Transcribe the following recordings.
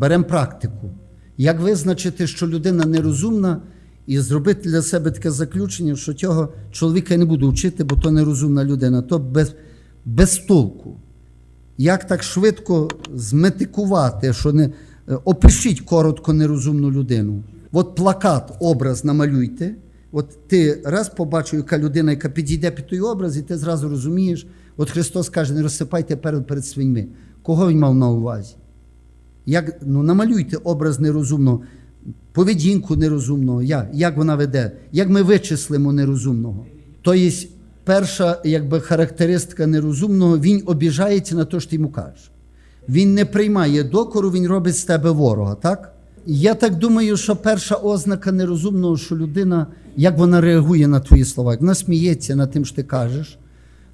беремо практику. Як визначити, що людина нерозумна, і зробити для себе таке заключення, що цього чоловіка я не буду вчити, бо то нерозумна людина, то без, без толку. Як так швидко зметикувати, що не опишіть коротко нерозумну людину. От плакат, образ намалюйте. От ти раз побачив, яка людина, яка підійде під той образ, і ти зразу розумієш. От Христос каже, не розсипайте перед перед свиньми. Кого він мав на увазі? Як, ну, намалюйте образ нерозумного, поведінку нерозумного, як, як вона веде, як ми вичислимо нерозумного. Тобто, перша якби, характеристика нерозумного, він обіжається на те, що ти йому кажеш. Він не приймає докору, він робить з тебе ворога, так? Я так думаю, що перша ознака нерозумного, що людина, як вона реагує на твої слова, як вона сміється над тим, що ти кажеш.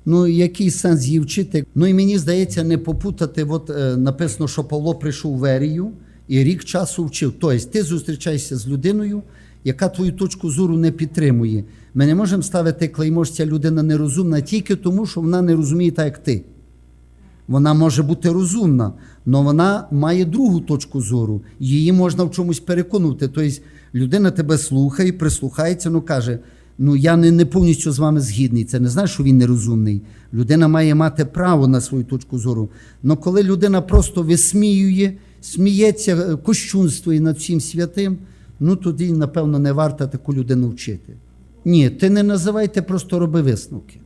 Ну, який сенс її вчити? Ну і мені здається, не попутати. От е, написано, що Павло прийшов в Ерію і рік часу вчив. Тобто, ти зустрічаєшся з людиною, яка твою точку зору не підтримує. Ми не можемо ставити клеймо, що ця людина нерозумна тільки тому, що вона не розуміє так, як ти. Вона може бути розумна, але вона має другу точку зору. Її можна в чомусь переконувати. Тобто людина тебе слухає, прислухається, ну каже: ну я не, не повністю з вами згідний. Це не значить, що він нерозумний. Людина має мати право на свою точку зору. Але коли людина просто висміює, сміється, е, кощунствує над всім святим, ну тоді, напевно, не варто таку людину вчити. Ні, ти не називайте, просто роби висновки.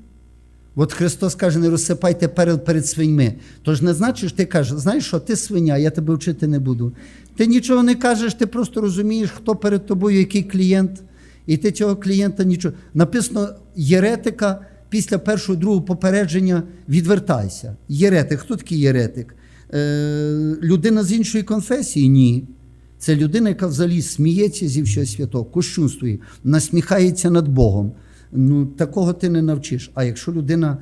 От Христос каже, не розсипайте перед, перед свиньми. Тож не значить, що ти кажеш, знаєш що, ти свиня, я тебе вчити не буду. Ти нічого не кажеш, ти просто розумієш, хто перед тобою, який клієнт, і ти цього клієнта нічого. Написано, єретика після першого другого попередження відвертайся. Єретик, хто такий єретик? Е, людина з іншої конфесії? Ні. Це людина, яка взагалі сміється зі всього святого, кощунствує, насміхається над Богом. Ну, такого ти не навчиш. А якщо людина,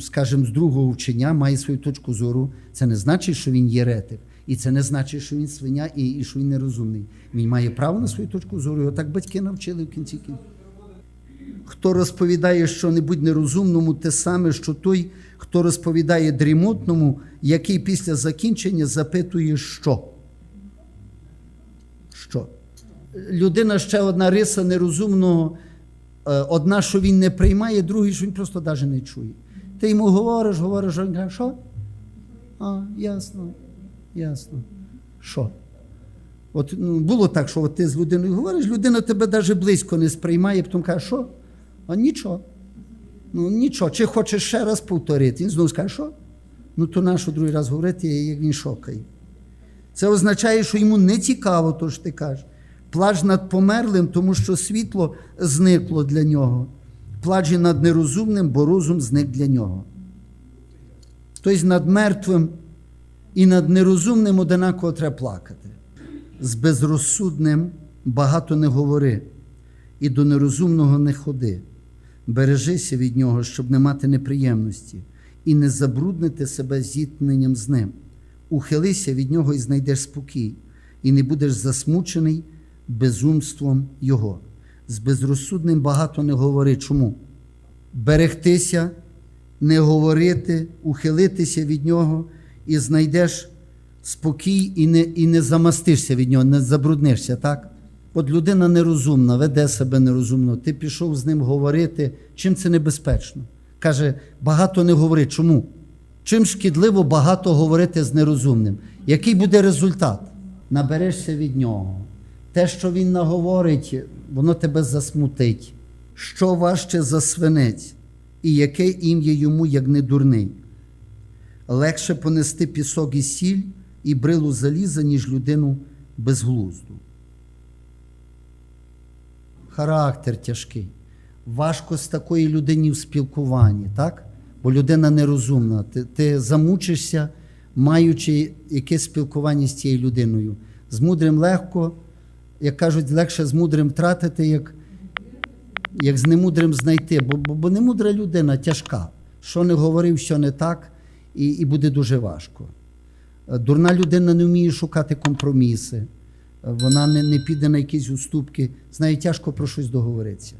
скажімо, з другого вчення має свою точку зору, це не значить, що він єретик. І це не значить, що він свиня і, і що він нерозумний. Він має право на свою точку зору. Його так батьки навчили в кінці кінців. Хто розповідає що-небудь нерозумному, те саме, що той, хто розповідає дрімотному, який після закінчення запитує, що. Що? Людина ще одна риса нерозумного. Е, Одна, що він не приймає, другий, що він просто навіть не чує. Ти йому говориш, говориш, що? А, ясно, ясно. Що? От ну, було так, що от ти з людиною говориш, людина тебе навіть близько не сприймає, потім каже, що? А нічого. Ну нічого. Чи хочеш ще раз повторити? Він знову скаже, що? Ну то нащо другий раз говорити, як він шокає. Це означає, що йому не цікаво, то що ти кажеш. Плач над померлим, тому що світло зникло для нього. Плач над нерозумним, бо розум зник для нього. Тобто над мертвим і над нерозумним одинаково треба плакати. З безрозсудним багато не говори, і до нерозумного не ходи. Бережися від нього, щоб не мати неприємності, і не забруднити себе зіткненням з ним. Ухилися від нього і знайдеш спокій, і не будеш засмучений безумством його. З безрозсудним багато не говори. Чому? Берегтися, не говорити, ухилитися від нього, і знайдеш спокій, і не, і не замастишся від нього, не забруднишся, так? От людина нерозумна, веде себе нерозумно. Ти пішов з ним говорити. Чим це небезпечно? Каже, багато не говори. Чому? Чим шкідливо багато говорити з нерозумним? Який буде результат? Наберешся від нього. Те, що він наговорить, воно тебе засмутить. Що важче за свинець, і яке ім'я йому, як не дурний? Легше понести пісок і сіль і брилу заліза, ніж людину безглузду. Характер тяжкий. Важко з такої людині в спілкуванні, так? Бо людина нерозумна. Ти, ти замучишся, маючи якесь спілкування з цією людиною. З мудрим легко, як кажуть, легше з мудрим втратити, як, як з немудрим знайти. Бо, бо, бо немудра людина тяжка. Що не говорив, що не так, і, і буде дуже важко. Е, Дурна людина не вміє шукати компроміси, Е, вона не, не піде на якісь уступки, з нею тяжко про щось договоритися.